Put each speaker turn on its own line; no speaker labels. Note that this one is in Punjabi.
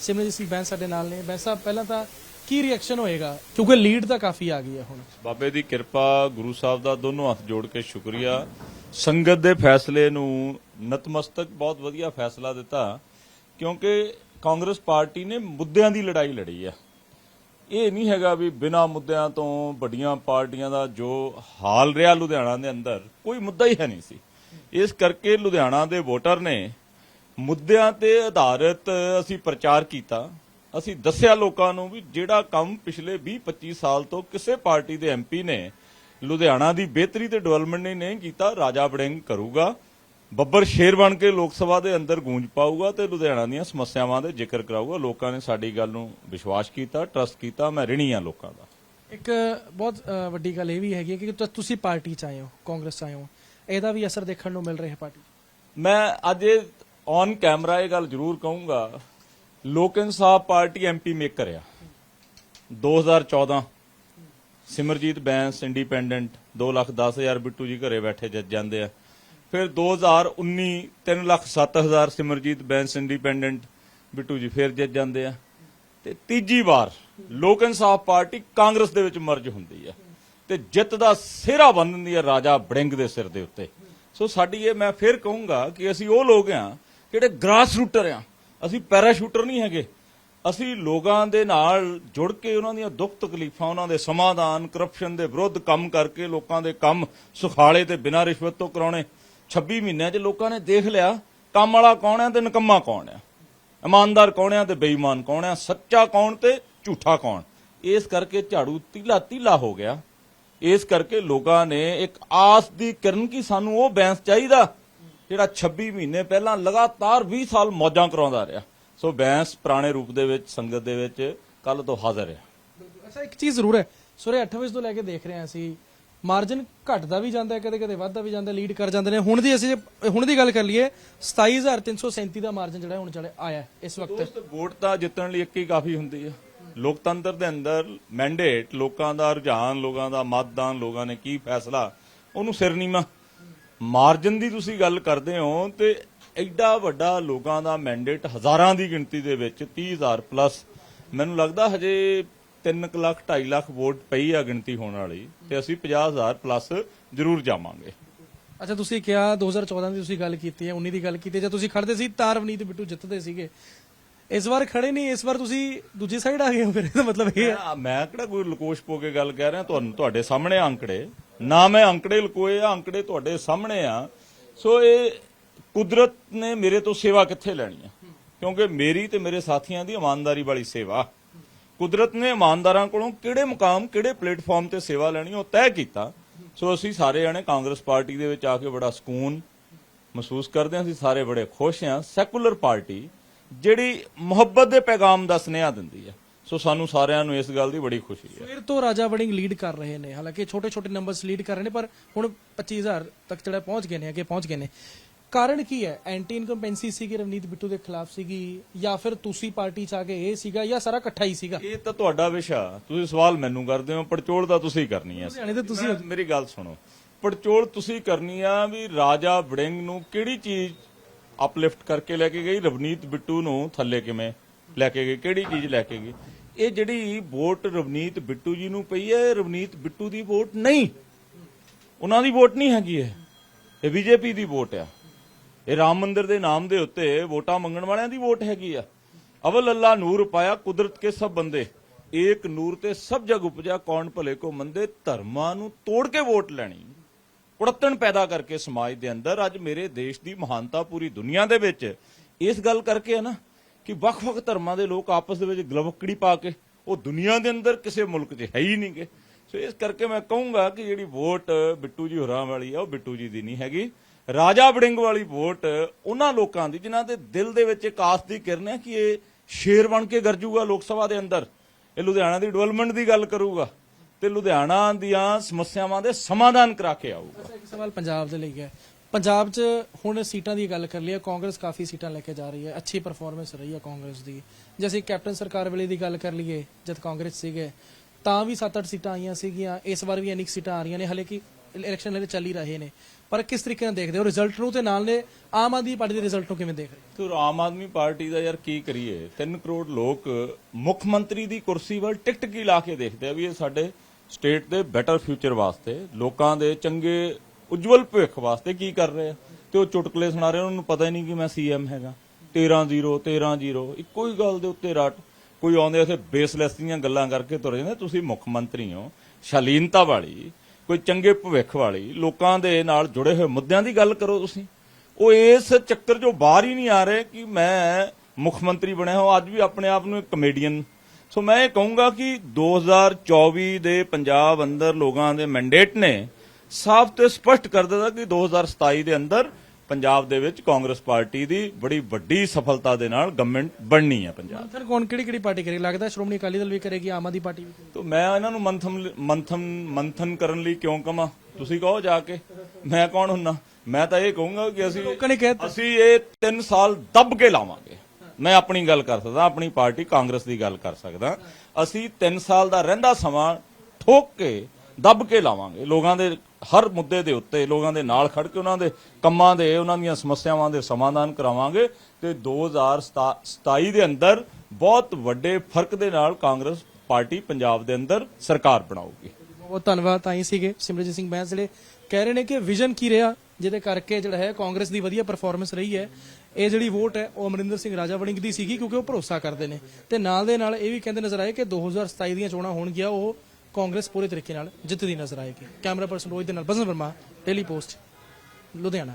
ਸਿਮਰਜੀਤ ਸਿੰਘ ਬੈਂਸ ਸਾਡੇ ਨਾਲ ਨੇ। ਬੈਂਸ ਸਾਹਿਬ, ਪਹਿਲਾਂ ਤਾਂ ਕੀ ਰਿਐਕਸ਼ਨ ਹੋਏਗਾ? ਕਿਉਂਕਿ ਲੀਡ ਤਾਂ ਕਾਫੀ ਆ ਗਈ ਹੈ ਹੁਣ।
ਬਾਬੇ ਦੀ ਕਿਰਪਾ, ਗੁਰੂ ਸਾਹਿਬ ਦਾ ਦੋਨੋਂ ਹੱਥ ਜੋੜ ਕੇ ਸ਼ੁਕਰੀਆ। ਸੰਗਤ ਦੇ ਫੈਸਲੇ ਨੂੰ ਨਤਮਸਤਕ, ਬਹੁਤ ਵਧੀਆ ਫੈਸਲਾ ਦਿੱਤਾ, ਕਿਉਂਕਿ ਕਾਂਗਰਸ ਪਾਰਟੀ ਨੇ ਮੁੱਦਿਆਂ ਦੀ ਲੜਾਈ ਲੜੀ ਆ ਇਹ ਨਹੀਂ ਹੈਗਾ ਵੀ ਬਿਨਾ ਮੁੱਦਿਆਂ ਤੋਂ ਵੱਡੀਆਂ ਪਾਰਟੀਆਂ ਦਾ ਜੋ ਹਾਲ ਰਿਹਾ ਲੁਧਿਆਣਾ ਦੇ ਅੰਦਰ, ਕੋਈ ਮੁੱਦਾ ਹੀ ਹੈ ਨਹੀਂ ਸੀ। ਇਸ ਕਰਕੇ ਲੁਧਿਆਣਾ ਦੇ ਵੋਟਰ ਨੇ ਮੁੱਦਿਆਂ ਤੇ ਆਧਾਰਿਤ ਅਸੀਂ ਪ੍ਰਚਾਰ ਕੀਤਾ ਅਸੀਂ ਦੱਸਿਆ ਲੋਕਾਂ ਨੂੰ ਵੀ ਜਿਹੜਾ ਕੰਮ ਪਿਛਲੇ 20-25 ਸਾਲ ਤੋਂ ਕਿਸੇ ਪਾਰਟੀ ਦੇ ਐਮਪੀ ਨੇ ਲੁਧਿਆਣਾ ਦੀ ਬਿਹਤਰੀ ਤੇ ਡਿਵੈਲਪਮੈਂਟ ਨੇ ਨਹੀਂ ਕੀਤਾ ਰਾਜਾ ਵੜਿੰਗ ਕਰੂਗਾ ਬੱਬਰ ਸ਼ੇਰ ਬਣ ਕੇ ਲੋਕ ਸਭਾ ਦੇ ਅੰਦਰ ਗੂੰਜ ਪਾਊਗਾ ਤੇ ਲੁਧਿਆਣਾ ਦੀਆਂ ਸਮੱਸਿਆਵਾਂ ਦੇ ਜ਼ਿਕਰ ਕਰਾਊਗਾ ਲੋਕਾਂ ਨੇ ਸਾਡੀ ਗੱਲ ਨੂੰ ਵਿਸ਼ਵਾਸ ਕੀਤਾ ਟਰਸਟ ਕੀਤਾ ਮੈਂ ਰਿਣੀ ਆ ਲੋਕਾਂ ਦਾ
ਇੱਕ ਬਹੁਤ ਵੱਡੀ ਗੱਲ ਇਹ ਵੀ ਹੈਗੀ ਕਿ ਤੁਸੀਂ ਪਾਰਟੀ ਚ ਆਏ ਹੋ ਕਾਂਗਰਸ ਚ ਆਏ ਹੋ ਇਹਦਾ ਵੀ ਅਸਰ ਦੇਖਣ ਨੂੰ ਮਿਲ ਰਿਹਾ ਹੈ ਪਾਰਟੀ।
ਮੈਂ ਅੱਜ ਔਨ ਕੈਮਰਾ ਇਹ ਗੱਲ ਜ਼ਰੂਰ ਕਹੂੰਗਾ ਲੋਕ ਇਨਸਾਫ ਪਾਰਟੀ ਐਮਪੀ ਮੇਕਰ ਆ। 2014 ਸਿਮਰਜੀਤ ਬੈਂਸ ਇੰਡੀਪੈਂਡੈਂਟ 2 ਲੱਖ 10 ਹਜ਼ਾਰ ਬਿੱਟੂ ਜੀ ਘਰੇ ਬੈਠੇ ਜਿੱਤ ਜਾਂਦੇ ਆ। ਫਿਰ 2019 3 ਲੱਖ 7 ਹਜ਼ਾਰ ਸਿਮਰਜੀਤ ਬੈਂਸ ਇੰਡੀਪੈਂਡੈਂਟ ਬਿੱਟੂ ਜੀ ਫਿਰ ਜਿੱਤ ਜਾਂਦੇ ਆ। ਤੇ ਤੀਜੀ ਵਾਰ ਲੋਕ ਇਨਸਾਫ ਪਾਰਟੀ ਕਾਂਗਰਸ ਦੇ ਵਿੱਚ ਮਰਜ ਹੁੰਦੀ ਆ। ਤੇ ਜਿੱਤ ਦਾ ਸਿਹਰਾ ਬੰਨ੍ਹਦੀ ਆ ਰਾਜਾ ਬੜਿੰਗ ਦੇ ਸਿਰ ਦੇ ਉੱਤੇ। ਸੋ ਸਾਡੀ ਇਹ ਮੈਂ ਫਿਰ ਕਹੂੰਗਾ ਕਿ ਅਸੀਂ ਉਹ ਲੋਕ ਆ ਜਿਹੜੇ ਗ੍ਰਾਸ ਰੂਟਰ ਆ। ਅਸੀਂ ਪੈਰਾਸ਼ੂਟਰ ਨਹੀਂ ਹੈਗੇ। ਅਸੀਂ ਲੋਕਾਂ ਦੇ ਨਾਲ ਜੁੜ ਕੇ ਉਹਨਾਂ ਦੀਆਂ ਦੁੱਖ ਤਕਲੀਫਾਂ, ਉਹਨਾਂ ਦੇ ਸਮਾਧਾਨ ਕਰਪਸ਼ਨ ਦੇ ਵਿਰੁੱਧ ਕੰਮ ਕਰਕੇ ਲੋਕਾਂ ਦੇ ਕੰਮ ਸੁਖਾਲੇ ਤੇ ਬਿਨਾਂ ਰਿਸ਼ਵਤ ਤੋਂ ਕਰਾਉਣੇ। 26 ਮਹੀਨਿਆਂ 'ਚ ਲੋਕਾਂ ਨੇ ਦੇਖ ਲਿਆ, ਕੰਮ ਵਾਲਾ ਕੌਣ ਹੈ ਤੇ ਨਕੰਮਾ ਕੌਣ ਹੈ ਇਮਾਨਦਾਰ ਕੌਣ ਹੈ ਤੇ ਬੇਈਮਾਨ ਕੌਣ ਹੈ ਸੱਚਾ ਕੌਣ ਤੇ ਝੂਠਾ ਕੌਣ? ਇਸ ਕਰਕੇ ਝਾੜੂ ਤੀਲਾ ਤੀਲਾ ਹੋ ਗਿਆ। ਇਸ ਕਰਕੇ ਲੋਕਾਂ ਨੇ ਇੱਕ ਆਸ ਦੀ ਕਿਰਨ ਕਿ ਸਾਨੂੰ ਉਹ ਬੈਂਸ ਚਾਹੀਦਾ ਜਿਹੜਾ 26 ਮਹੀਨੇ ਪਹਿਲਾਂ ਲਗਾਤਾਰ 20 ਸਾਲ ਮੌਜਾਂ ਕਰਾਉਂਦਾ ਰਿਹਾ। ਸੋ ਬੈਂਸ ਪੁਰਾਣੇ ਰੂਪ ਦੇ ਵਿੱਚ ਸੰਗਤ ਦੇ ਵਿੱਚ ਕੱਲ ਤੋਂ ਹਾਜ਼ਰ ਹੈ
ਅੱਛਾ ਇੱਕ ਚੀਜ਼ ਜ਼ਰੂਰ ਹੈ। ਸਵੇਰੇ 8 ਵਜੇ ਤੋਂ ਲੈ ਕੇ ਦੇਖ ਰਹੇ ਹਾਂ ਅਸੀਂ ਮਾਰਜਨ ਘਟਦਾ ਵੀ ਜਾਂਦਾ ਹੈ ਕਦੇ ਕਦੇ ਵੱਧਦਾ ਵੀ ਜਾਂਦਾ ਲੀਡ ਕਰ ਜਾਂਦੇ ਨੇ। ਹੁਣ ਦੀ ਅਸੀਂ ਹੁਣ ਦੀ ਗੱਲ ਕਰ ਲਈਏ 27337 ਦਾ ਮਾਰਜਨ ਜਿਹੜਾ ਹੁਣ ਚਲੇ ਆਇਆ ਇਸ ਵਕਤ।
ਵੋਟ ਤਾਂ ਜਿੱਤਣ ਲਈ ਇੱਕ ਹੀ ਕਾਫੀ ਹੁੰਦੀ ਹੈ। ਲੋਕਤੰਤਰ ਦੇ ਅੰਦਰ ਮੈਂਡੇਟ ਲੋਕਾਂ ਦਾ ਰੁਝਾਨ ਲੋਕਾਂ ਦਾ ਮਤਦਾਨ ਲੋਕਾਂ ਨੇ ਕੀ ਫੈਸਲਾ ਉਹਨੂੰ ਸਿਰ ਨੀਮਾ ਮਾਰਜਨ ਦੀ ਤੁਸੀਂ ਗੱਲ ਕਰਦੇ ਹੋ ਤੇ ਐਡਾ ਵੱਡਾ ਲੋਕਾਂ ਦਾ ਮੈਂਡੇਟ ਹਜ਼ਾਰਾਂ ਦੀ ਗਿਣਤੀ ਦੇ ਵਿੱਚ 30000 ਪਲੱਸ ਮੈਨੂੰ ਲੱਗਦਾ ਹਜੇ 3 ਲੱਖ 2.5 ਲੱਖ ਵੋਟ ਪਈ ਆ ਗਿਣਤੀ ਹੋਣ ਵਾਲੀ ਤੇ ਅਸੀਂ 50000 ਪਲੱਸ ਜ਼ਰੂਰ ਜਾਵਾਂਗੇ।
ਅੱਛਾ, ਤੁਸੀਂ ਕਿਹਾ 2014 ਦੀ ਤੁਸੀਂ ਗੱਲ ਕੀਤੀ ਹੈ 19 ਦੀ ਗੱਲ ਕੀਤੀ ਹੈ। ਤੁਸੀਂ ਖੜਦੇ ਸੀ ਤਾਂ ਰਵਨੀਤ ਬਿੱਟੂ ਜਿੱਤਦੇ ਸੀਗੇ। ਇਸ ਵਾਰ ਖੜੇ ਨਹੀਂ, ਇਸ ਵਾਰ ਤੁਸੀਂ ਦੂਜੀ ਸਾਈਡ ਆ ਗਏ ਹੋ ਫਿਰ, ਇਹਦਾ ਮਤਲਬ ਇਹ ਹੈ।
ਮੈਂ ਮੈਂ ਕਿਹੜਾ ਕੋਈ ਲਕੋਸ਼ ਪੋ ਕੇ ਗੱਲ ਕਹਿ ਰਿਹਾ, ਤੁਹਾਨੂੰ ਤੁਹਾਡੇ ਸਾਹਮਣੇ ਆ ਅੰਕੜੇ। ਨਾ ਮੈਂ ਅੰਕੜੇ ਲਕੋਏ ਆ, ਅੰਕੜੇ ਤੁਹਾਡੇ ਸਾਹਮਣੇ ਆ। ਸੋ ਇਹ ਕੁਦਰਤ ਨੇ ਮੇਰੇ ਤੋਂ ਸੇਵਾ ਕਿੱਥੇ ਲੈਣੀ ਆ? ਕਿਉਂਕਿ ਮੇਰੀ ਤੇ ਮੇਰੇ ਸਾਥੀਆਂ ਦੀ ਇਮਾਨਦਾਰੀ ਵਾਲੀ ਸੇਵਾ। ਕੁਦਰਤ ਨੇ ਇਮਾਨਦਾਰਾਂ ਕੋਲੋਂ ਕਿਹੜੇ ਮੁਕਾਮ, ਕਿਹੜੇ ਪਲੇਟਫਾਰਮ ਤੇ ਸੇਵਾ ਲੈਣੀ ਉਹ ਤੈਅ ਕੀਤਾ। ਸੋ ਅਸੀਂ ਸਾਰੇ ਜਣੇ ਕਾਂਗਰਸ ਪਾਰਟੀ ਦੇ ਵਿੱਚ ਆ ਕੇ ਬੜਾ ਸਕੂਨ ਮਹਿਸੂਸ ਕਰਦੇ ਹਾਂ, ਅਸੀਂ ਸਾਰੇ ਬੜੇ ਖੁਸ਼ ਹਾਂ। ਸੈਕੂਲਰ ਪਾਰਟੀ ਜਿਹੜੀ ਮੁਹੱਬਤ ਦੇ ਪੈਗਾਮ ਦਾ ਸੁਨੇਹਾ ਦਿੰਦੀ ਹੈ। ਸੋ ਸਾਨੂੰ ਸਾਰਿਆਂ ਨੂੰ ਇਸ ਗੱਲ ਦੀ ਬੜੀ ਖੁਸ਼ੀ ਹੈ।
ਫਿਰ ਤੋਂ ਰਾਜਾ ਵੜਿੰਗ ਲੀਡ ਕਰ ਰਹੇ ਨੇ। ਹਾਲਾਂਕਿ ਛੋਟੇ ਛੋਟੇ ਨੰਬਰਸ ਲੀਡ ਕਰ ਰਹੇ ਨੇ ਪਰ ਹੁਣ 25000 ਤੱਕ ਜਿਹੜਾ ਪਹੁੰਚ ਗਏ ਨੇ ਅੱਗੇ ਪਹੁੰਚ ਗਏ ਨੇ। ਕਾਰਨ ਕੀ ਹੈ? ਐਂਟੀ ਇਨਕੰਪੈਂਸੀ ਸੀਗੀ ਰਵਨੀਤ ਬਿੱਟੂ ਦੇ ਖਿਲਾਫ ਸੀਗੀ ਜਾਂ ਫਿਰ ਤੁਸੀਂ ਪਾਰਟੀ ਚ ਆ ਕੇ ਇਹ ਸੀਗਾ ਜਾਂ ਸਾਰਾ ਇਕੱਠਾ ਹੀ ਸੀਗਾ?
ਇਹ ਤਾਂ ਤੁਹਾਡਾ ਵਿਸ਼ਾ ਤੁਸੀਂ ਸਵਾਲ ਮੈਨੂੰ ਕਰਦੇ ਹੋ ਪੜਚੋਲ ਤਾਂ ਤੁਸੀਂ ਕਰਨੀ ਹੈ।
ਲੁਧਿਆਣੇ ਤੇ ਤੁਸੀਂ
ਮੇਰੀ ਗੱਲ ਸੁਣੋ। ਪੜਚੋਲ ਤੁਸੀਂ ਕਰਨੀ ਆ ਵੀ ਰਾਜਾ ਵੜਿੰਗ ਨੂੰ ਕਿਹੜੀ ਚੀਜ਼ ਅਪਲਿਫਟ ਕਰਕੇ ਲੈ ਕੇ ਗਈ, ਰਵਨੀਤ ਬਿੱਟੂ ਨੂੰ ਥੱਲੇ ਕਿਵੇਂ ਲੈ ਕੇ ਗਈ, ਕਿਹੜੀ ਚੀਜ਼ ਲੈ ਕੇ ਗਈ? ਇਹ ਜਿਹੜੀ ਵੋਟ ਰਵਨੀਤ ਬਿੱਟੂ ਜੀ ਨੂੰ ਪਈ ਹੈ ਇਹ ਰਵਨੀਤ ਬਿੱਟੂ ਦੀ ਵੋਟ ਨਹੀਂ। ਉਹਨਾਂ ਦੀ ਵੋਟ ਨਹੀਂ ਹੈਗੀ ਇਹ। ਇਹ ਬੀਜੇਪੀ ਦੀ ਵੋਟ ਆ। ਇਹ ਰਾਮ ਮੰਦਿਰ ਦੇ ਨਾਮ ਦੇ ਉੱਤੇ ਵੋਟਾਂ ਮੰਗਣ ਵਾਲਿਆਂ ਦੀ ਵੋਟ ਹੈਗੀ ਆ। ਅਵਲ ਅੱਲਾ ਨੂਰ ਪਾਇਆ ਕੁਦਰਤ ਕੇ ਸਭ ਬੰਦੇ। ਏਕ ਨੂਰ ਤੇ ਸਭ ਜਗ ਉਪਜਾ, ਕੌਣ ਭਲੇ ਕੋ ਮੰਦੇ, ਧਰਮਾਂ ਨੂੰ ਤੋੜ ਕੇ ਵੋਟ ਲੈਣੀ। ਕੁੜੱਤਣ ਪੈਦਾ ਕਰਕੇ ਸਮਾਜ ਦੇ ਅੰਦਰ ਅੱਜ ਮੇਰੇ ਦੇਸ਼ ਦੀ ਮਹਾਨਤਾ ਪੂਰੀ ਦੁਨੀਆ ਦੇ ਵਿੱਚ ਇਸ ਗੱਲ ਕਰਕੇ ਹੈ ਨਾ ਕਿ ਵੱਖ-ਵੱਖ ਧਰਮਾਂ ਦੇ ਲੋਕ ਆਪਸ ਦੇ ਵਿੱਚ ਗਲਵਕੜੀ ਪਾ ਕੇ ਉਹ ਦੁਨੀਆ ਦੇ ਅੰਦਰ ਕਿਸੇ ਮੁਲਕ 'ਚ ਹੈ ਹੀ ਨਹੀਂਗੇ ਸੋ ਇਸ ਕਰਕੇ ਮੈਂ ਕਹੂੰਗਾ ਕਿ ਜਿਹੜੀ ਵੋਟ ਬਿੱਟੂ ਜੀ ਹੋਰਾਂ ਵਾਲੀ ਆ, ਉਹ ਬਿੱਟੂ ਜੀ ਦੀ ਨਹੀਂ ਹੈਗੀ। ਰਾਜਾ ਵੜਿੰਗ ਵਾਲੀ ਵੋਟ ਉਹਨਾਂ ਲੋਕਾਂ ਦੀ, ਜਿਨ੍ਹਾਂ ਦੇ ਦਿਲ ਦੇ ਵਿੱਚ ਇੱਕ ਆਸ ਦੀ ਕਿਰਨ ਹੈ ਕਿ ਇਹ ਸ਼ੇਰ ਬਣ ਕੇ ਗਰਜੂਗਾ ਲੋਕ ਸਭਾ ਦੇ ਅੰਦਰ। ਇਹ ਲੁਧਿਆਣਾ ਦੀ ਡਿਵੈਲਪਮੈਂਟ ਦੀ ਗੱਲ ਕਰੂਗਾ। ਤੇ ਲੁਧਿਆਣਾ ਦੀਆਂ ਸਮੱਸਿਆਵਾਂ ਦੇ ਸਮਾਧਾਨ ਕਰਾ ਕੇ ਆਊਗਾ।
ਇੱਕ ਸਵਾਲ ਪੰਜਾਬ ਦੇ ਲਈ ਹੈ। ਪੰਜਾਬ 'ਚ ਹੁਣ ਸੀਟਾਂ ਦੀ ਗੱਲ ਕਰ ਲਈਏ ਕਾਂਗਰਸ ਕਾਫੀ ਸੀਟਾਂ ਲੈ ਕੇ ਜਾ ਰਹੀ ਹੈ ਅੱਛੀ ਪਰਫਾਰਮੈਂਸ ਰਹੀ ਹੈ ਕਾਂਗਰਸ ਦੀ। ਜੇ ਅਸੀਂ ਕੈਪਟਨ ਸਰਕਾਰ ਵੇਲੇ ਦੀ ਗੱਲ ਕਰ ਲਈਏ ਜਦ ਕਾਂਗਰਸ ਸੀਗੇ ਤਾਂ ਵੀ 7-8 ਸੀਟਾਂ ਆਈਆਂ ਸੀਗੀਆਂ ਇਸ ਵਾਰ ਵੀ ਅਨੇਕ ਸੀਟਾਂ ਆ ਰਹੀਆਂ ਨੇ ਹਲੇ ਕਿ ਇਲੈਕਸ਼ਨ ਲਈ ਚੱਲ ਹੀ ਰਹੇ ਨੇ। ਪਰ ਕਿਸ ਤਰੀਕੇ ਨਾਲ ਦੇਖਦੇ ਹੋ ਰਿਜ਼ਲਟ ਨੂੰ ਤੇ ਨਾਲ ਨੇ ਆਮ ਆਦਮੀ ਪਾਰਟੀ ਦੇ ਰਿਜ਼ਲਟ ਨੂੰ ਕਿਵੇਂ ਦੇਖ ਰਹੇ
ਤੂੰ ਆਮ ਆਦਮੀ ਪਾਰਟੀ ਦਾ ਯਾਰ ਕੀ ਕਰੀਏ? 3 ਕਰੋੜ ਲੋਕ ਮੁੱਖ ਮੰਤਰੀ ਦੀ ਕੁਰਸੀ ਵੱਲ ਟਿਕਟ ਕੀ ਲਾ ਕੇ ਦੇਖਦੇ ਆ ਵੀ ਇਹ ਸਾਡੇ ਸਟੇਟ ਦੇ ਬੈਟਰ ਫਿਊਚਰ ਵਾਸਤੇ, ਲੋਕਾਂ ਦੇ ਚੰਗੇ ਉਜਵਲ ਭਵਿੱਖ ਵਾਸਤੇ ਕੀ ਕਰ ਰਹੇ ਆ? ਤੇ ਉਹ ਚੁਟਕਲੇ ਸੁਣਾ ਰਹੇ ਉਹਨਾਂ ਨੂੰ ਪਤਾ ਹੀ ਨਹੀਂ ਕਿ ਮੈਂ ਸੀਐਮ ਹੈਗਾ। 13-0 13-0 ਇੱਕੋ ਹੀ ਗੱਲ ਦੇ ਉੱਤੇ ਰੱਟ। ਕੋਈ ਆਉਂਦੇ ਇੱਥੇ ਬੇਸਲੈਸ ਦੀਆਂ ਗੱਲਾਂ ਕਰਕੇ ਤੁਰ ਜਾਂਦੇ ਤੁਸੀਂ ਮੁੱਖ ਮੰਤਰੀ ਹੋ, ਸ਼ਾਲੀਨਤਾ ਵਾਲੀ, ਕੋਈ ਚੰਗੇ ਭਵਿੱਖ ਵਾਲੀ, ਲੋਕਾਂ ਦੇ ਨਾਲ ਜੁੜੇ ਹੋਏ ਮੁੱਦਿਆਂ ਦੀ ਗੱਲ ਕਰੋ ਤੁਸੀਂ। ਉਹ ਇਸ ਚੱਕਰ ਚੋਂ ਬਾਹਰ ਹੀ ਨਹੀਂ ਆ ਰਹੇ ਕਿ ਮੈਂ ਮੁੱਖ ਮੰਤਰੀ ਬਣਿਆ ਹਾਂ ਅੱਜ ਵੀ ਆਪਣੇ ਆਪ ਨੂੰ ਇੱਕ ਕਮੇਡੀਅਨ ਸੋ ਮੈਂ ਇਹ ਕਹੂੰਗਾ ਕਿ 2024 ਦੇ ਪੰਜਾਬ ਅੰਦਰ ਲੋਕਾਂ ਦੇ ਮੈਂਡੇਟ ਨੇ ਸਾਫ਼ ਤੇ ਸਪਸ਼ਟ ਕਰ ਦਿੱਤਾ ਕਿ 2027 ਦੇ ਅੰਦਰ ਪੰਜਾਬ ਦੇ ਵਿੱਚ ਕਾਂਗਰਸ ਪਾਰਟੀ ਦੀ ਬੜੀ ਵੱਡੀ ਸਫਲਤਾ ਦੇ ਨਾਲ ਗਵਰਨਮੈਂਟ ਬਣਨੀ ਹੈ ਪੰਜਾਬ।
ਮੰਥਨ ਕੌਣ ਕਿਹੜੀ ਕਿਹੜੀ ਪਾਰਟੀ ਕਰੇਗੀ? ਲੱਗਦਾ ਸ਼੍ਰੋਮਣੀ ਅਕਾਲੀ ਦਲ ਵੀ ਕਰੇਗੀ ਆਮ ਆਦਮੀ ਪਾਰਟੀ ਵੀ ਕਰੇਗੀ।
ਤੋ ਮੈਂ ਇਹਨਾਂ ਨੂੰ ਮੰਥਨ ਮੰਥਨ ਮੰਥਨ ਕਰਨ ਲਈ ਕਿਉਂ ਕਵਾਂ ਤੁਸੀਂ ਕਹੋ ਜਾ ਕੇ। ਮੈਂ ਕੌਣ ਹੁੰਨਾ? ਮੈਂ ਤਾਂ ਇਹ ਕਹੂੰਗਾ ਕਿ ਅਸੀਂ
ਲੋਕਾਂ ਨੇ ਕਹਿ ਦਿੱਤਾ।
ਅਸੀਂ ਇਹ 3 ਸਾਲ ਦੱਬ ਕੇ ਲਾਵਾਂਗੇ। ਮੈਂ ਆਪਣੀ ਗੱਲ ਕਰ ਸਕਦਾ, ਆਪਣੀ ਪਾਰਟੀ ਕਾਂਗਰਸ ਦੀ ਗੱਲ ਕਰ ਸਕਦਾ। ਅਸੀਂ 3 ਸਾਲ ਦਾ ਰਹਿੰਦਾ ਸਮਾਂ ਠੋਕ ਕੇ, ਦੱਬ ਕੇ ਲਾਵਾਂਗੇ। ਲੋਕਾਂ ਦੇ ਹਰ ਮੁੱਦੇ ਦੇ ਉੱਤੇ, ਲੋਕਾਂ ਦੇ ਨਾਲ ਖੜ ਕੇ ਉਹਨਾਂ ਦੇ ਕੰਮਾਂ ਦੇ, ਉਹਨਾਂ ਦੀਆਂ ਸਮੱਸਿਆਵਾਂ ਦੇ ਸਮਾਧਾਨ ਕਰਾਵਾਂਗੇ ਤੇ 2027 ਦੇ ਅੰਦਰ ਬਹੁਤ ਵੱਡੇ ਫ਼ਰਕ ਦੇ ਨਾਲ ਕਾਂਗਰਸ ਪਾਰਟੀ ਪੰਜਾਬ ਦੇ ਅੰਦਰ ਸਰਕਾਰ ਬਣਾਉਗੀ
ਬਹੁਤ ਧੰਨਵਾਦ, ਤਾਂ ਹੀ ਸੀਗੇ ਸਿਮਰਜੀਤ ਸਿੰਘ ਬੈਂਸ ਜਿਹੜੇ ਕਹਿ ਰਹੇ ਨੇ ਕਿ ਵਿਜ਼ਨ ਕੀ ਰਿਹਾ, ਜਿਹਦੇ ਕਰਕੇ ਜਿਹੜਾ ਹੈ ਕਾਂਗਰਸ ਦੀ ਵਧੀਆ ਪਰਫਾਰਮੈਂਸ ਰਹੀ ਹੈ। ਇਹ ਜਿਹੜੀ ਵੋਟ ਹੈ, ਉਹ ਅਮਰਿੰਦਰ ਸਿੰਘ ਰਾਜਾ ਵੜਿੰਗ ਦੀ ਸੀਗੀ ਕਿਉਂਕਿ ਉਹ ਭਰੋਸਾ ਕਰਦੇ ਨੇ। ਤੇ ਨਾਲ ਦੇ ਨਾਲ ਇਹ ਵੀ ਕਹਿੰਦੇ ਨਜ਼ਰ ਆਏ ਕਿ 2027 ਦੀਆਂ ਚੋਣਾਂ ਹੋਣਗੀਆਂ, ਉਹ ਕਾਂਗਰਸ ਪੂਰੇ ਤਰੀਕੇ ਨਾਲ ਜਿੱਤਦੀ ਨਜ਼ਰ ਆਏਗੀ। ਕੈਮਰਾ ਪਰਸਨ ਰੋਹਿਤ ਦੇ ਨਾਲ ਬਸਨ ਵਰਮਾ ਡੇਲੀ ਪੋਸਟ ਲੁਧਿਆਣਾ।